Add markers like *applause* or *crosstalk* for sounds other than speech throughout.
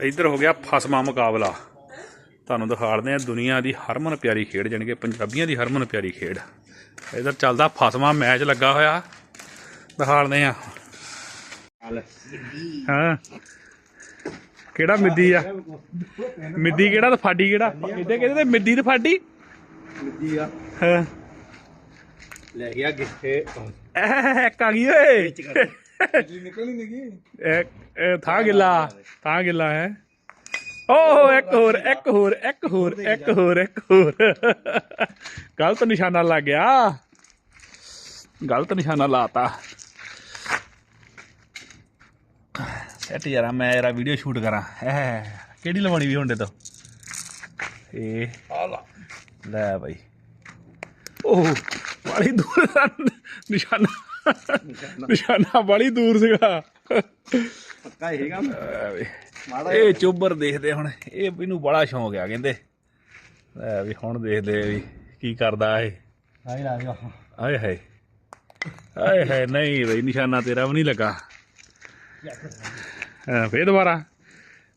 ਇੱਧਰ ਹੋ ਗਿਆ ਫਸਮਾ ਮੁਕਾਬਲਾ। ਤੁਹਾਨੂੰ ਦਿਖਾੜਦੇ ਆ ਦੁਨੀਆ ਦੀ ਹਰਮਨ ਪਿਆਰੀ ਖੇਡ ਜਾਣੀ ਕਿ ਪੰਜਾਬੀਆਂ ਦੀ ਹਰਮਨ ਪਿਆਰੀ ਖੇਡ। ਇੱਧਰ ਚੱਲਦਾ ਫਸਮਾ ਮੈਚ ਲੱਗਾ ਹੋਇਆ। ਦਿਖਾੜਦੇ ਆ ਹਾਂ। ਕਿਹੜਾ ਮਿੱਦੀ ਆ? ਮਿੱਦੀ ਕਿਹੜਾ ਤੇ ਫਾਡੀ ਕਿਹੜਾ? ਇਹਦੇ ਕਹਿੰਦੇ ਤੇ? ਮਿੱਦੀ ਤੇ ਫਾਡੀ? ਮਿੱਦੀ ਆ। ਹਾਂ। ਲੈ ਗਿਆ ਐ ਇੱਕ ਆ ਗਈ ਓਏ। *laughs* ਜੀ ਨਿਕਲੀ ਨਹੀਂ ਗਈ। ਇਹ ਇਹ ਥਾਂ ਗਿੱਲਾ ਥਾਂ ਗਿੱਲਾ ਹੈ। ਓਹ ਇੱਕ ਹੋਰ ਇੱਕ ਹੋਰ ਇੱਕ ਹੋਰ ਇੱਕ ਹੋਰ ਇੱਕ ਹੋਰ। ਗਲਤ ਨਿਸ਼ਾਨਾ ਲੱਗ ਗਿਆ। ਗਲਤ ਨਿਸ਼ਾਨਾ ਲਾਤਾ। ਸੈਟ ਯਾਰਾ ਮੈਂ ਯਾਰਾ ਵੀਡੀਓ ਸ਼ੂਟ ਕਰਾਂ। ਕਿਹੜੀ ਲਵਾਉਣੀ ਵੀ ਹੁੰਦੇ ਤੋਂ? ਇਹ ਆ ਲਾ ਬਾਈ। ਓਹ ਬੜੀ ਦੂਰ ਨਿਸ਼ਾਨਾ। ਨਿਸ਼ਾਨਾ। ਬੜੀ ਦੂਰ ਸੀਗਾ। ਪੱਕਾ ਹੈਗਾ ਇਹ ਚੋਬਰ ਦੇਖਦੇ ਹੁਣ। ਇਹ ਇਹਨੂੰ ਬੜਾ ਸ਼ੌਂਕ ਆ ਕਹਿੰਦੇ। ਲੈ ਵੀ ਹੁਣ ਦੇਖਦੇ ਵੀ ਕੀ ਕਰਦਾ ਇਹ। ਆਈ ਲਾ ਗਿਆ ਆਏ ਹਾਏ। ਆਏ ਹਾਏ ਨਹੀਂ ਬਈ ਨਿਸ਼ਾਨਾ ਤੇਰਾ ਵੀ ਨਹੀਂ ਲੱਗਾ। ਫੇਰ ਦੁਬਾਰਾ।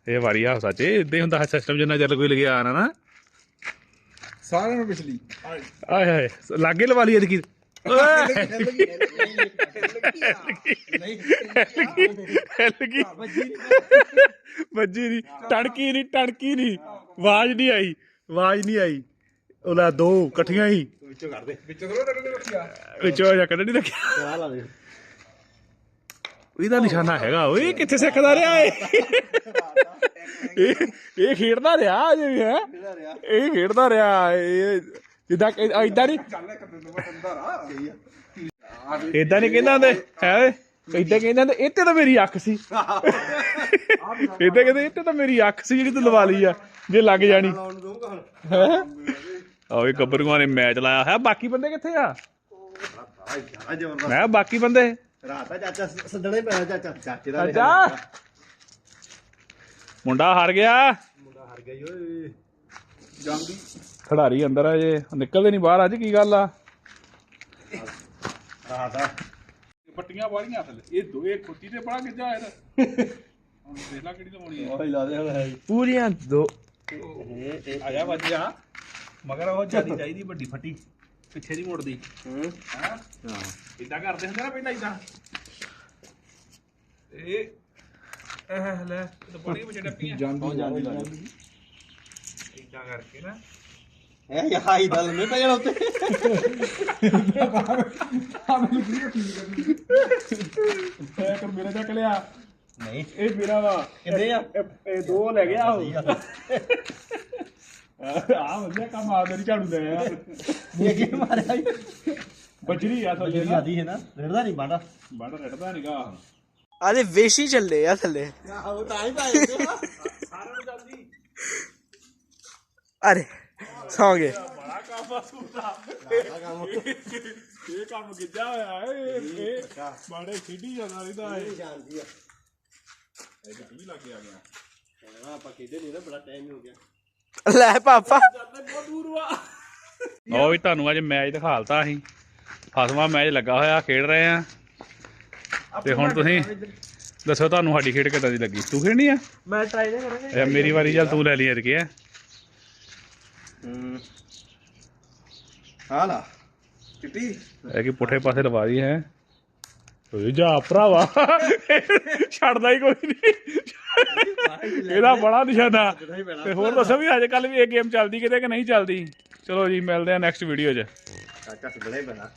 ਇਹ ਵਾਰੀ ਆ ਸੱਚ ਇਦਾਂ ਹੁੰਦਾ ਸਿਸਟਮ ਜਿੰਨਾ ਚੱਲ ਕੋਈ ਲੱਗਿਆ ਆਣਾ ਨਾ। ਸਾਰਿਆਂ ਨੂੰ ਪਿਛਲੀ। ਆਏ ਹਾਏ ਲਾਗੇ ਲਵਾ ਲਈ ਇਹਦੀ ਹਿੱਲ ਗਈ ਵੱਜੀ ਨਹੀਂ ਟੜਕੀ ਨਹੀਂ ਟੜਕੀ ਨਹੀਂ ਆਵਾਜ਼ ਨਹੀਂ ਆਈ ਆਵਾਜ਼ ਨਹੀਂ ਆਈ। ਉਹਲਾ ਦੋ ਇਕੱਠੀਆਂ ਹੀ। ਵਿੱਚੋਂ ਕੱਢ ਦੇ। ਵਿੱਚੋਂ ਥੋੜਾ ਰੱਖਿਆ ਵਿੱਚੋਂ ਜਾ ਕੱਢ ਨਹੀਂ ਰੱਖਿਆ। ਆ ਲਾ ਦੇ। ਇਹਦਾ ਨਿਸ਼ਾਨਾ ਹੈਗਾ ਓਏ ਕਿੱਥੇ ਸਿੱਖਦਾ ਰਿਹਾ ਏ ਇਹ ਖੇਡਦਾ ਰਿਹਾ ਅਜੇ ਵੀ ਹੈ? ਇਹ ਖੇਡਦਾ ਰਿਹਾ ਇਹ ਜਿੱਦਾਂ ਇਦਾਂ ਨਹੀਂ ਚੱਲ ਇੱਕ ਦਿਨ ਨੂੰ ਅੰਦਰ ਆ ਸਹੀ ਆ ਇਦਾਂ ਨਹੀਂ ਕਹਿੰਦਾ ਹੁੰਦੇ, ਹੈ? ਇਦਾਂ ਕਹਿੰਦੇ ਹੁੰਦੇ, ਇੱਥੇ ਤਾਂ ਮੇਰੀ ਅੱਖ ਸੀ। ਇਦਾਂ ਕਹਿੰਦੇ, ਇੱਥੇ ਤਾਂ ਮੇਰੀ ਅੱਖ ਸੀ ਜਿਹੜੀ ਤੂੰ ਲਵਾ ਲਈ ਆ, ਜੇ ਲੱਗ ਜਾਣੀ। ਹੈ? ਓਏ ਗੱਭਰੂਆਂ ਨੇ ਮੈਚ ਲਾਇਆ ਹੈ ਬਾਕੀ ਬੰਦੇ ਕਿੱਥੇ ਆ? ਮੈਂ ਬਾਕੀ ਬੰਦੇ। ਰਾਤ ਚਾਚਾ ਸੱਦਣਾ ਪੈਣਾ ਚਾਚਾ ਚਾਚੇ ਦਾ ਮੁੰਡਾ ਹਾਰ ਗਿਆ। ਮੁੰਡਾ ਹਾਰ ਗਿਆ ਓਏ। ਜਾਂਦੀ ਖਿਡਾਰੀ ਅੰਦਰ ਆ ਜੇ। ਨਿਕਲਦੇ ਨਹੀਂ ਬਾਹਰ ਅੱਜ ਕੀ ਗੱਲ ਆ? ਰਾਤ ਆ। ਪੱਟੀਆਂ ਵਾਲੀਆਂ ਥੱਲੇ ਇਹ ਦੋਏ ਖੁੱਟੀ ਤੇ ਬੜਾ ਗਿੱਜਾ ਹੋਇਆ ਹੁਣ ਦੇਖ ਲੈ ਕਿਹੜੀ ਲਵਾਉਣੀ ਉਹ ਹੀ ਲਾ ਦੇ ਹੁਣ ਹੈ। ਪੂਰੀਆਂ ਦੋ। ਇਹ ਇਹ ਆਇਆ ਵੱਜਿਆ ਮਗਰ ਉਹ ਜਿਆਦੀ ਚਾਹੀਦੀ ਵੱਡੀ ਫੱਟੀ। ਪਿੱਛੇ ਨਹੀਂ ਮੁੜਦੀ। ਹੂੰ। ਹਾਂ? ਹਾਂ ਇਦਾਂ ਕਰਦੇ ਹੁੰਦੇ ਨਾ ਪਹਿਲਾਂ ਇਦਾਂ ਇਹ ਇਹ ਲੈ ਤੇ ਬੜੀ ਵਿੱਚ ਡੱਪੀਆਂ ਜਾਂਦੀ ਜਾਂਦੀ ਇਦਾਂ ਕਰਕੇ ਨਾ। ਇਹ ਯਾ ਹੀ ਦਲ ਮੇ ਪੈ ਜਾਣਾ ਉੱਤੇ ਇਹ ਕਰ ਮੇਰਾ ਚੱਕ ਲਿਆ। ਨਹੀਂ। ਇਹ ਮੇਰਾ ਵਾ। ਕਿੱਥੇ ਆ? ਇਹ- ਦੋ ਲੈ ਗਿਆ ਉਹ। ਆ ਵਧੀਆ ਕੰਮ ਆ ਮੇਰੀ ਝਾੜੂ ਲੈ ਆ ਇਹ ਕੀ ਮਾਰਿਆ ਬਜਰੀ ਆ ਥੱਲੇ ਜਿਹੜੀ ਨਾ ਆਦੀ ਹੈ ਨਾ। ਰੜਦਾ ਨਹੀਂ ਬਾੜਾ ਬੜਾ ਰੜਦਾ ਨਿਗਾ ਆਦੇ ਵੇਸ਼ੀ ਚੱਲੇ ਆ ਥੱਲੇ। ਉਹ ਤਾਂ ਹੀ ਪਾਏ ਸਾਰਿਆਂ ਨੂੰ ਜਲਦੀ ਅਰੇ ਸੌਂ ਗਏ। ਬੜਾ ਕੰਮ ਆ ਸੂਤਾ ਇਹ ਕੰਮ ਗਿੱਜਾ ਹੋਇਆ ਇਹ ਇਹ ਬਾੜੇ ਖੇਡੀ ਜਾਂਦਾ ਰਹਿੰਦਾ ਇਹ ਜਾਂਦੀ ਆ ਇਹ ਵੀ ਲੱਗ ਗਿਆ ਗਿਆ ਹਾਂ ਆਪਾਂ ਕਿਹਦੇ ਨਹੀਂ ਨਾ ਬੜਾ ਟਾਈਮ ਹੋ ਗਿਆ ਲੈ ਪਾਪਾ। ਲਓ ਵੀ ਤੁਹਾਨੂੰ ਅੱਜ ਮੈਚ ਦਿਖਾਲਤਾ ਅਸੀਂ। ਫਸਵਾ ਮੈਚ ਲੱਗਾ ਹੋਇਆ ਖੇਡ ਰਹੇ ਆ। ਤੇ ਹੁਣ ਤੁਸੀਂ ਦੱਸੋ ਤੁਹਾਨੂੰ ਸਾਡੀ ਖੇਡ ਕਿੱਦਾਂ ਦੀ ਲੱਗੀ? ਤੂੰ ਖੇਡਣੀ ਆ? ਮੈਂ ਟਰਾਈ ਨਾ ਕਰਾਂਗਾ। ਇਹ ਮੇਰੀ ਵਾਰੀ ਚੱਲ ਤੂੰ ਲੈ ਲਈ ਅਰਕੇ ਆ ਹੂੰ। ਹਾਂ ਲਾ। ਚਿੱਟੀ। ਇਹ ਕਿ ਪੁੱਠੇ ਪਾਸੇ ਲਵਾ ਦੀ ਹੈ। ਓਏ ਜਾ ਭਰਾਵਾ। ਛੱਡਦਾ ਹੀ ਕੋਈ ਨਹੀਂ। ਇਹਦਾ ਬੜਾ ਨਿਸ਼ਾਨਾ। ਤੇ ਹੋਰ ਦੱਸੋ ਵੀ ਅੱਜ ਕੱਲ ਵੀ ਇਹ ਗੇਮ ਚੱਲਦੀ ਕਿਤੇ ਕਿ ਨਹੀਂ ਚੱਲਦੀ? ਚਲੋ ਜੀ ਮਿਲਦੇ ਆ ਨੈਕਸਟ ਵੀਡੀਓ 'ਚ। ਚਾਚਾ ਸੱਦਣਾ ਹੀ ਪੈਣਾ